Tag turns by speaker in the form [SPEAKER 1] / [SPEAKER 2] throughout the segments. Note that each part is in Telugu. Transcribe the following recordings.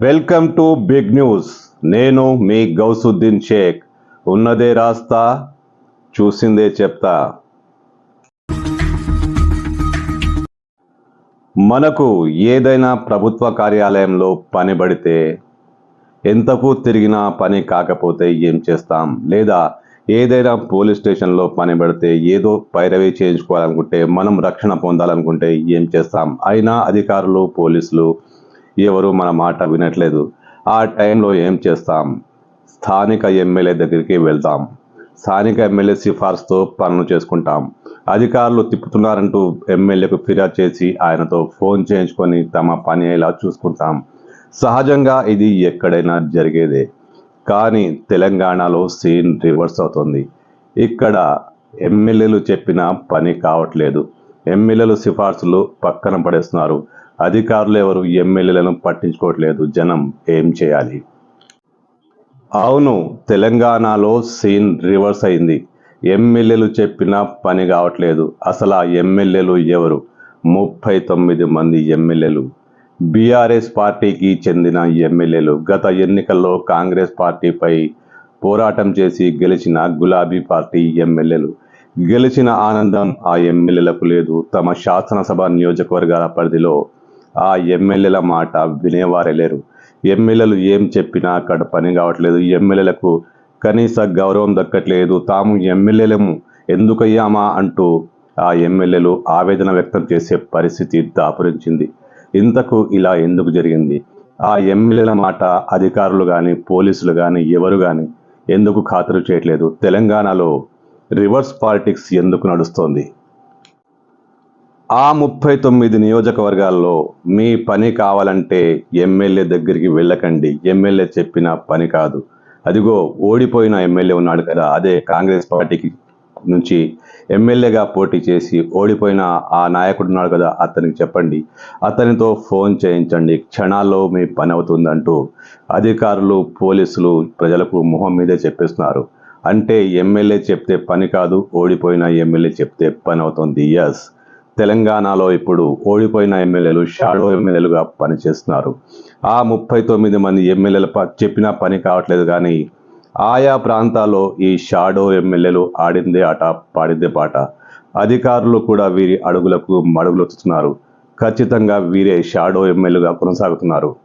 [SPEAKER 1] Welcome to big news. నేను మీ గౌసుద్దీన్ షేక్. ఉన్నదే రాస్తా చూసిందే చెప్తా. మనకు ఏదైనా ప్రభుత్వ కార్యాలయంలో పని పడితే ఎంతకు తిరిగినా పని కాకపోతే ఏం చేస్తాం? లేదా ఏదైనా పోలీస్ స్టేషన్లో పనిబడితే ఏదో పైరవీ చేయించుకోవాలనుకుంటే మనం రక్షణ పొందాలనుకుంటే ఏం చేస్తాం? అయినా అధికారులు పోలీసులు ఎవరు మన మాట వినట్లేదు. ఆ టైంలో ఏం చేస్తాం? స్థానిక ఎమ్మెల్యే దగ్గరికి వెళ్తాం స్థానిక ఎమ్మెల్యే సిఫార్సుతో పనులు చేసుకుంటాం. అధికారులు తిప్పుతున్నారంటూ ఎమ్మెల్యేకు ఫిర్యాదు చేసి ఆయనతో ఫోన్ చేయించుకొని తమ పని అయ్యేలా చూసుకుంటాం? సహజంగా ఇది ఎక్కడైనా జరిగేదే. కానీ తెలంగాణలో సీన్ రివర్స్ అవుతుంది. ఇక్కడ ఎమ్మెల్యేలు చెప్పిన పని కావట్లేదు. ఎమ్మెల్యేలు సిఫార్సులు పక్కన పడేస్తున్నారు. అధికారులు ఎవరు ఎమ్మెల్యేలను పట్టించుకోవట్లేదు. జనం ఏం చేయాలి? అవును తెలంగాణలో సీన్ రివర్స్ అయింది. ఎమ్మెల్యేలు చెప్పిన పని కావట్లేదు. అసలు ఆ ఎమ్మెల్యేలు ఎవరు? ముప్పై తొమ్మిది మంది ఎమ్మెల్యేలు. బీఆర్ఎస్ పార్టీకి చెందిన ఎమ్మెల్యేలు. గత ఎన్నికల్లో కాంగ్రెస్ పార్టీపై పోరాటం చేసి గెలిచిన గులాబీ పార్టీ ఎమ్మెల్యేలు. గెలిచిన ఆనందం ఆ ఎమ్మెల్యేలకు లేదు. తమ శాసనసభ నియోజకవర్గాల పరిధిలో ఆ ఎమ్మెల్యేల మాట వినేవారే లేరు. ఎమ్మెల్యేలు ఏం చెప్పినా అక్కడ పని కావట్లేదు. ఎమ్మెల్యేలకు కనీస గౌరవం దక్కట్లేదు. తాము ఎమ్మెల్యేలము. ఎందుకయ్యామా అంటూ ఆ ఎమ్మెల్యేలు ఆవేదన వ్యక్తం చేసే పరిస్థితి దాపురించింది. ఇంతకు ఇలా ఎందుకు జరిగింది? ఆ ఎమ్మెల్యేల మాట అధికారులు కానీ పోలీసులు కానీ ఎవరు కానీ ఎందుకు ఖాతరు చేయట్లేదు? తెలంగాణలో రివర్స్ పాలిటిక్స్ ఎందుకు నడుస్తోంది? ఆ ముప్పై తొమ్మిది నియోజకవర్గాల్లో మీ పని కావాలంటే ఎమ్మెల్యే దగ్గరికి వెళ్ళకండి. ఎమ్మెల్యే చెప్పిన పని కాదు. అదిగో ఓడిపోయిన ఎమ్మెల్యే ఉన్నాడు కదా అదే కాంగ్రెస్ పార్టీకి నుంచి ఎమ్మెల్యేగా పోటీ చేసి ఓడిపోయిన ఆ నాయకుడు ఉన్నాడు కదా అతనికి చెప్పండి. అతనితో ఫోన్ చేయించండి. క్షణాల్లో మీ పని అవుతుందంటూ అధికారులు పోలీసులు ప్రజలకు మొహం మీదే చెప్పేస్తున్నారు. అంటే ఎమ్మెల్యే చెప్తే పని కాదు ఓడిపోయిన ఎమ్మెల్యే చెప్తే పని అవుతుంది. ఎస్ తెలంగాణలో ఇప్పుడు ఓడిపోయిన ఎమ్మెల్యేలు షాడో ఎమ్మెల్యేలుగా పనిచేస్తున్నారు. ఆ ముప్పై తొమ్మిది మంది ఎమ్మెల్యేలు ప- చెప్పిన పని కావట్లేదు కానీ ఆయా ప్రాంతాల్లో ఈ షాడో ఎమ్మెల్యేలు ఆడిందే ఆట పాడిందే పాట. అధికారులు కూడా వీరి అడుగులకు మడుగులొత్తుతున్నారు ఖచ్చితంగా వీరే షాడో ఎమ్మెల్యేగా కొనసాగుతున్నారు.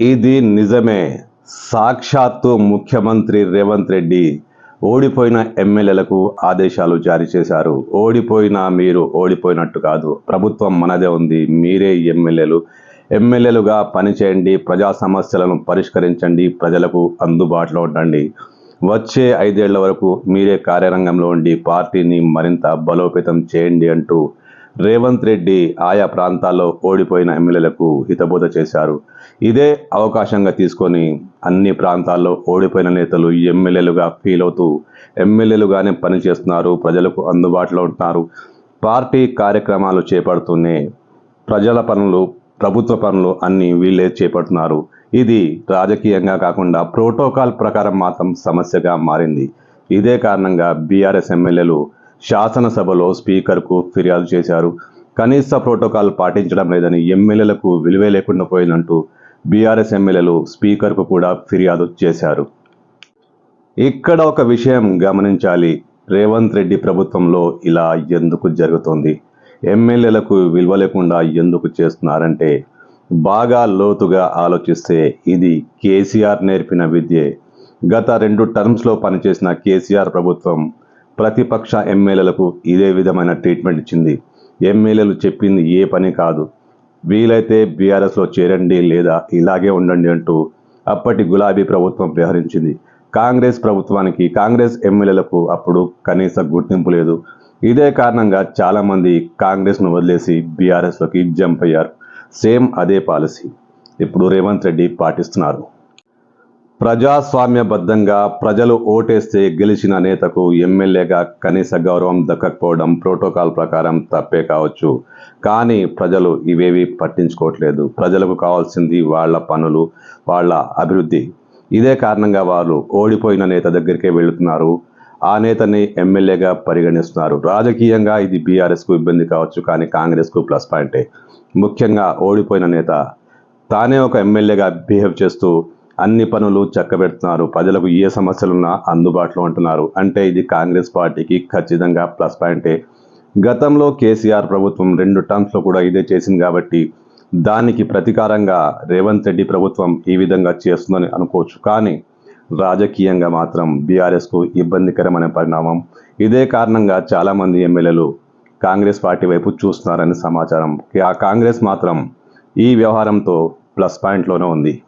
[SPEAKER 1] ఇది నిజమే. సాక్షాత్తు ముఖ్యమంత్రి రేవంత్ రెడ్డి ఓడిపోయిన ఎమ్మెల్యేలకు ఆదేశాలు జారీ చేశారు. ఓడిపోయినా మీరు ఓడిపోయినట్టు కాదు. ప్రభుత్వం మనదే ఉంది. మీరే ఎమ్మెల్యేలు. ఎమ్మెల్యేలుగా పనిచేయండి. ప్రజా సమస్యలను పరిష్కరించండి. ప్రజలకు అందుబాటులో ఉండండి. వచ్చే ఐదేళ్ళ వరకు మీరే కార్యరంగంలో ఉండి పార్టీని మరింత బలోపేతం చేయండి అంటూ రేవంత్ రెడ్డి ఆయా ప్రాంతాల్లో ఓడిపోయిన ఎమ్మెల్యేలకు హితబోధ చేశారు. ఇదే అవకాశంగా తీసుకొని అన్ని ప్రాంతాల్లో ఓడిపోయిన నేతలు ఎమ్మెల్యేలుగా ఫీల్ అవుతూ ఎమ్మెల్యేలుగానే పనిచేస్తున్నారు ప్రజలకు అందుబాటులో ఉంటున్నారు. పార్టీ కార్యక్రమాలు చేపడుతూనే ప్రజల పనులు ప్రభుత్వ పనులు అన్నీ వీళ్ళే చేపడుతున్నారు. ఇది రాజకీయంగా కాకుండా ప్రోటోకాల్ ప్రకారం మాత్రం సమస్యగా మారింది. ఇదే కారణంగా బీఆర్ఎస్ ఎమ్మెల్యేలు శాసనసభలో స్పీకర్కు ఫిర్యాదు చేశారు. కనీస ప్రోటోకాల్ పాటించడం లేదని ఎమ్మెల్యేలకు విలువే లేకుండా పోయిందంటూ బీఆర్ఎస్ ఎమ్మెల్యేలు స్పీకర్కు కూడా ఫిర్యాదు చేశారు. ఇక్కడ ఒక విషయం గమనించాలి. రేవంత్ రెడ్డి ప్రభుత్వంలో ఇలా ఎందుకు జరుగుతోంది? ఎమ్మెల్యేలకు విలువ లేకుండా ఎందుకు చేస్తున్నారంటే బాగా లోతుగా ఆలోచిస్తే ఇది కేసీఆర్ నేర్పిన విద్యే. గత రెండు టర్మ్స్లో పనిచేసిన కేసీఆర్ ప్రభుత్వం ప్రతిపక్ష ఎమ్మెల్యేలకు ఇదే విధమైన ట్రీట్మెంట్ ఇచ్చింది. ఎమ్మెల్యేలు చెప్పింది ఏ పని కాదు. వీలైతే బీఆర్ఎస్లో చేరండి లేదా ఇలాగే ఉండండి అంటూ అప్పటి గులాబీ ప్రభుత్వం వ్యవహరించింది కాంగ్రెస్ ప్రభుత్వానికి కాంగ్రెస్ ఎమ్మెల్యేలకు అప్పుడు కనీస గుర్తింపు లేదు. ఇదే కారణంగా చాలామంది కాంగ్రెస్ను వదిలేసి బీఆర్ఎస్లోకి జంప్ అయ్యారు. సేమ్ అదే పాలసీ ఇప్పుడు రేవంత్ రెడ్డి పాటిస్తున్నారు. ప్రజాస్వామ్యబద్ధంగా ప్రజలు ఓటేస్తే గెలిచిన నేతకు ఎమ్మెల్యేగా కనీస గౌరవం దక్కకపోవడం ప్రోటోకాల్ ప్రకారం తప్పే కావచ్చు. కానీ ప్రజలు ఇవేవి పట్టించుకోవట్లేదు. ప్రజలకు కావాల్సింది వాళ్ళ పనులు వాళ్ళ అభివృద్ధి. ఇదే కారణంగా వారు ఓడిపోయిన నేత దగ్గరికే వెళుతున్నారు. ఆ నేతని ఎమ్మెల్యేగా పరిగణిస్తున్నారు. రాజకీయంగా ఇది బీఆర్ఎస్కు ఇబ్బంది కావచ్చు కానీ కాంగ్రెస్కు ప్లస్ పాయింటే. ముఖ్యంగా ఓడిపోయిన నేత తానే ఒక ఎమ్మెల్యేగా బిహేవ్ చేస్తూ అన్ని పనులు చక్కబెడుతున్నారు. ప్రజలకు ఏ సమస్యలున్నా అందుబాటులో ఉంటున్నారు. అంటే ఇది కాంగ్రెస్ పార్టీకి ఖచ్చితంగా ప్లస్ పాయింటే. గతంలో కేసీఆర్ ప్రభుత్వం రెండు టర్మ్స్లో కూడా ఇదే చేసింది కాబట్టి దానికి ప్రతీకారంగా రేవంత్ రెడ్డి ప్రభుత్వం ఈ విధంగా చేస్తుందని అనుకోవచ్చు. కానీ రాజకీయంగా మాత్రం బీఆర్ఎస్కు ఇబ్బందికరమైన పరిణామం. ఇదే కారణంగా చాలామంది ఎమ్మెల్యేలు కాంగ్రెస్ పార్టీ వైపు చూస్తున్నారని సమాచారం. ఆ కాంగ్రెస్ మాత్రం ఈ వ్యవహారంతో ప్లస్ పాయింట్లోనే ఉంది.